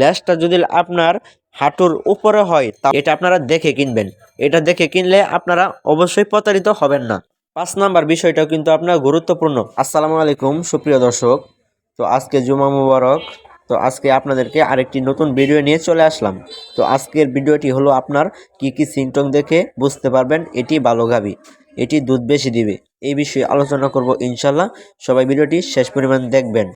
লেজটা যদি আপনার হাঁটুর উপরে হয়, তা এটা আপনারা দেখে কিনবেন। এটা দেখে কিনলে আপনারা অবশ্যই প্রতারিত হবেন না। পাঁচ নাম্বার বিষয়টাও কিন্তু আপনার গুরুত্বপূর্ণ। আসসালামু আলাইকুম, সুপ্রিয় দর্শক। তো আজকে জুমা মুবারক। তো আজকে আপনাদেরকে আরেকটি নতুন ভিডিও নিয়ে চলে আসলাম। তো আজকের ভিডিওটি হলো আপনার কি কি সিমটম দেখে বুঝতে পারবেন, এটি ভালো গাবি, এটি দুধ বেশি দিবে। এই বিষয়ে আলোচনা করব ইনশাল্লাহ সবাই ভিডিওটি শেষ পরিমাণ দেখবেন।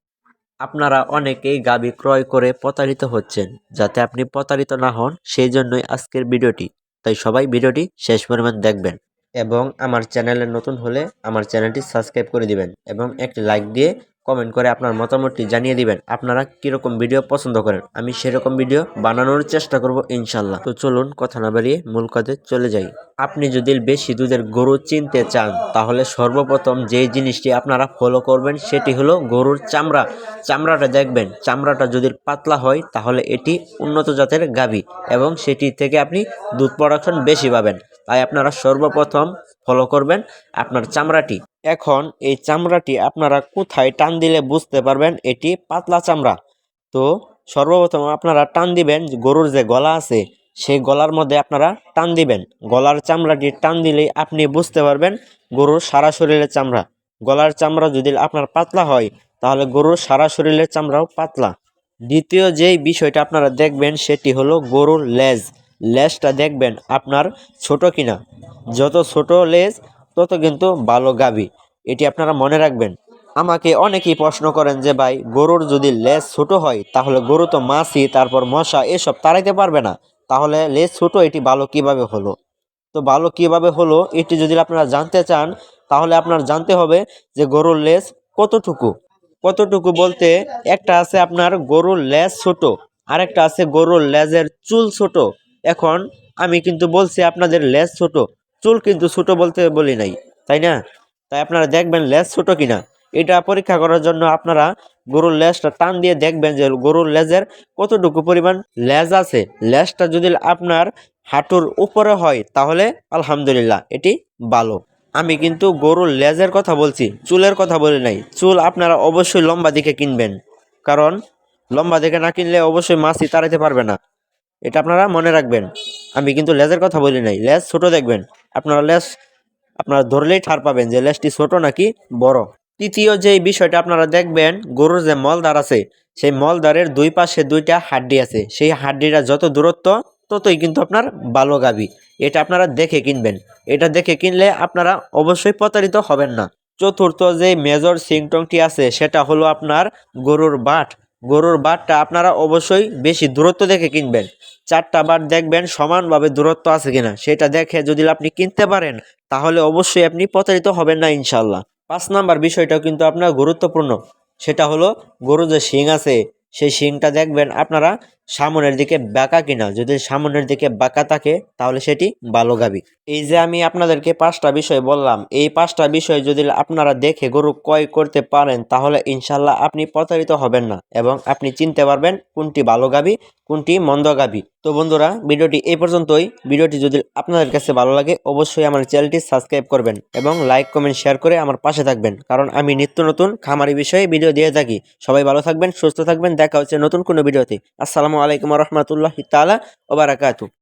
আপনারা অনেকেই গাবি ক্রয় করে প্রতারিত হচ্ছেন, যাতে আপনি প্রতারিত না হন, সেই জন্যই আজকের ভিডিওটি। তাই সবাই ভিডিওটি শেষ পরিমাণ দেখবেন এবং আমার চ্যানেলে নতুন হলে আমার চ্যানেলটি সাবস্ক্রাইব করে দিবেন এবং একটি লাইক দিয়ে কমেন্ট করে আপনার মতামতটি জানিয়ে দিবেন। আপনারা কীরকম ভিডিও পছন্দ করেন? আমি সেরকম ভিডিও বানানোর চেষ্টা করব ইনশাল্লাহ তো চলুন, কথা না বাড়িয়ে মূল কাজে চলে যাই। আপনি যদি বেশি দুধের গরু চিনতে চান, তাহলে সর্বপ্রথম যে জিনিসটি আপনারা ফলো করবেন, সেটি হলো গরুর চামড়া। চামড়াটা দেখবেন, চামড়াটা যদি পাতলা হয়, তাহলে এটি উন্নত জাতের গাভী এবং সেটি থেকে আপনি দুধ প্রোডাকশন বেশি পাবেন। তাই আপনারা সর্বপ্রথম ফলো করবেন আপনার চামড়াটি। এখন এই চামড়াটি আপনারা কোথায় টান দিলে বুঝতে পারবেন, এটি পাতলা চামড়া। তো সর্বপ্রথম আপনারা টান দিবেন গরুর যে গলা আছে, সেই গলার মধ্যে আপনারা টান দিবেন। গলার চামড়াটি টান দিলেই আপনি বুঝতে পারবেন গরুর সারা শরীরের চামড়া। গলার চামড়া যদি আপনার পাতলা হয়, তাহলে গরুর সারা শরীরের চামড়াও পাতলা। দ্বিতীয় যেই বিষয়টা আপনারা দেখবেন, সেটি হলো গরুর লেজ। লেজটা দেখবেন আপনার ছোট কিনা। যত ছোট লেজ তত কিন্তু ভালো গাবি। এটি আপনারা মনে রাখবেন। আমাকে অনেকেই প্রশ্ন করেন যে, ভাই, গরুর যদি লেজ ছোট হয়, তাহলে গরু তো মাছি, তারপর মশা, এসব তাড়াইতে পারবে না। তাহলে লেজ ছোট, এটি ভালো কীভাবে হলো? তো, ভালো কীভাবে হলো, এটি যদি আপনারা জানতে চান, তাহলে আপনার জানতে হবে যে, গরুর লেজ কতটুকু? কতটুকু বলতে একটা আছে আপনার গরুর লেজ ছোট, আরেকটা আছে গরুর লেজের চুল ছোট। এখন আমি কিন্তু বলছি আপনাদের লেজ ছোট। চুল কিন্তু ছোটো বলতে বলি নাই, তাই না? তাই আপনারা দেখবেন লেজ ছোট কিনা। এটা পরীক্ষা করার জন্য আপনারা গরুর লেজটা টান দিয়ে দেখবেন যে গরুর লেজের কতটুকু পরিমাণ লেজ আছে। লেজটা যদি আপনার হাঁটুর উপরে হয়, তাহলে আলহামদুলিল্লাহ এটি ভালো। আমি কিন্তু গরুর লেজের কথা বলছি, চুলের কথা বলি নাই। চুল আপনারা অবশ্যই লম্বা দিকে কিনবেন, কারণ লম্বা দিকে না কিনলে অবশ্যই মাছই তাড়াইতে পারবে না। এটা আপনারা মনে রাখবেন। আমি কিন্তু লেজের কথা বলি নাই, লেজ ছোট দেখবেন। আপনারা লেস আপনারা ধরলেই ঠার পাবেন যে লেসটি ছোট নাকি বড়। তৃতীয় যে বিষয়টা আপনারা দেখবেন, গরুর যে মলদার আছে, সেই মলদারের দুই পাশে দুইটা হাড্ডি আছে। সেই হাড্ডিটা যত দূরত্ব, ততই কিন্তু আপনার ভালো গাবি। এটা আপনারা দেখে কিনবেন। এটা দেখে কিনলে আপনারা অবশ্যই প্রতারিত হবেন না। চতুর্থ যে মেজর সিংটংটি আছে, সেটা হলো আপনার গরুর বাট। গরুর বাটটা আপনারা অবশ্যই বেশি দূরত্ব দেখে কিনবেন। চারটা বার দেখবেন সমানভাবে দূরত্ব আছে কিনা, সেটা দেখে যদি আপনি কিনতে পারেন, তাহলে অবশ্যই আপনি প্রচারিত হবেন না ইনশাল্লাহ পাঁচ নাম্বার বিষয়টাও কিন্তু আপনার গুরুত্বপূর্ণ, সেটা হলো গরু যে শিং আছে, সেই শিংটা দেখবেন আপনারা সামনের দিকে বাঁকা কিনা, যদি সামনের দিকে বাঁকা থাকে, তাহলে সেটি ভালো গাবি। এই যে আমি আপনাদেরকে পাঁচটা বিষয় বললাম, এই পাঁচটা বিষয় যদি আপনারা দেখে গরু ক্রয় করতে পারেন, তাহলে ইনশাল্লাহ আপনি প্রতারিত হবেন না এবং আপনি চিনতে পারবেন কোনটি ভালো গাবি, কোনটি মন্দ গাবি। তো বন্ধুরা, ভিডিওটি এই পর্যন্তই। ভিডিওটি যদি আপনাদের কাছে ভালো লাগে, অবশ্যই আমার চ্যানেলটি সাবস্ক্রাইব করবেন এবং লাইক, কমেন্ট, শেয়ার করে আমার পাশে থাকবেন। কারণ আমি নিত্য নতুন খামারি বিষয়ে ভিডিও দিয়ে থাকি। সবাই ভালো থাকবেন, সুস্থ থাকবেন। দেখা হচ্ছে নতুন কোনো ভিডিওতে। আসসালামু আলাইকুম রহমতুল্লাহ তালা ওবারাকাতু